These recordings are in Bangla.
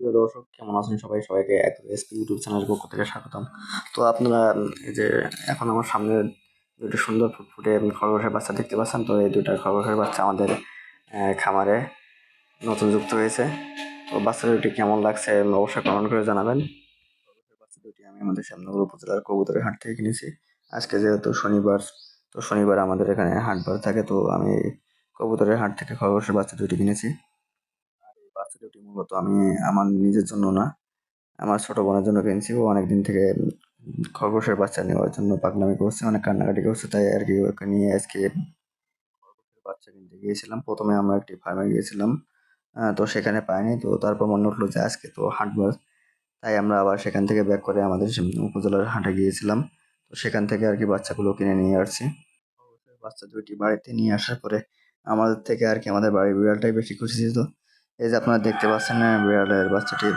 প্রিয় দর্শক, কেমন আছেন সবাই? সবাইকে এক এসপি ইউটিউব চ্যানেলের পক্ষ থেকে স্বাগতম। তো আপনারা এই যে এখন আমার সামনে দুটো সুন্দর ফুটফুটে খরগোশের বাচ্চা দেখতে পাচ্ছেন। তো এই দুটা খরগোশের বাচ্চা আমাদের খামারে নতুন যুক্ত হয়েছে। তো বাচ্চা দুটি কেমন লাগছে অবশ্যই কমেন্ট করে জানাবেন। খরগোশের বাচ্চা দুটি আমি আমাদের শ্যামনগর উপজেলার কবুতরের হাট থেকে কিনেছি। আজকে যেহেতু শনিবার, তো শনিবার আমাদের এখানে হাট বার থাকে, তো আমি কবুতরের হাট থেকে খরগোশের বাচ্চা দুটি কিনেছি। বাচ্চা দুটি মূলত আমি আমার নিজের জন্য না, আমার ছোট বোনের জন্য কিনছি ও অনেকদিন থেকে খরগোশের বাচ্চা নেওয়ার জন্য পাগলামি করছে, অনেক কান্নাকাটি করছে, তাই আর কি ওকে নিয়ে আজকে খরগোশের বাচ্চা কিনতে গিয়েছিলাম। প্রথমে আমরা একটি ফার্মে গিয়েছিলাম তো সেখানে পাইনি, তো তারপর মনে উঠল যে আজকে তো হাটবার তাই আমরা আবার সেখান থেকে ব্যাক করে আমাদের উপজেলার হাটে গিয়েছিলাম, তো সেখান থেকে আর কি বাচ্চাগুলো কিনে নিয়ে আসছি। খরগোশের বাচ্চা দুইটি বাড়িতে নিয়ে আসার পরে আমাদের থেকে আর কি আমাদের বাড়ির বিড়ালটাই বেশি খুশি ছিল এই যে আপনারা দেখতে পাচ্ছেন না বিড়ালের বাচ্চাটি।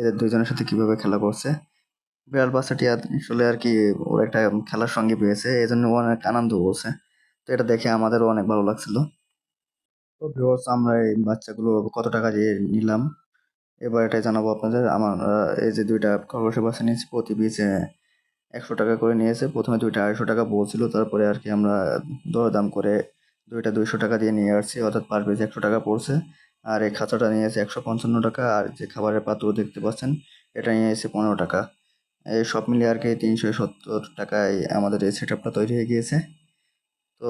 এদের দুইজনের সাথে কীভাবে খেলা করছে। বিড়াল বাচ্চাটি আসলে আর কি ওর একটা খেলার সঙ্গে পেয়েছে, এই জন্য অনেক আনন্দ করছে। তো এটা দেখে আমাদেরও অনেক ভালো লাগছিল। তো ভিউয়ার্স আমরা এই বাচ্চাগুলো কত টাকা দিয়ে নিলাম? এবার এটাই জানাব আপনাদের। আমার এই যে দুইটা খরগোশের বাচ্চা নিয়েছি, প্রতি পিছে একশো টাকা করে নিয়েছে। প্রথমে দুইটা আড়াইশো টাকা বলছিল, তারপরে আর কি আমরা দরদাম করে দুইটা দুইশো টাকা দিয়ে নিয়ে আসছি। অর্থাৎ পার পিস একশো টাকা পড়ছে। আর এই খাঁচাটা নিয়ে এসে একশো পঞ্চান্ন টাকা, আর যে খাবারের পাত্র দেখতে পাচ্ছেন, এটা নিয়ে এসে পনেরো টাকা। এই সব মিলিয়ে আর কি তিনশো সত্তর টাকায় আমাদের এই সেট তৈরি হয়ে গিয়েছে। তো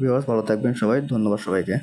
ভিউয়ার্স ভালো থাকবেন সবাই, ধন্যবাদ সবাইকে।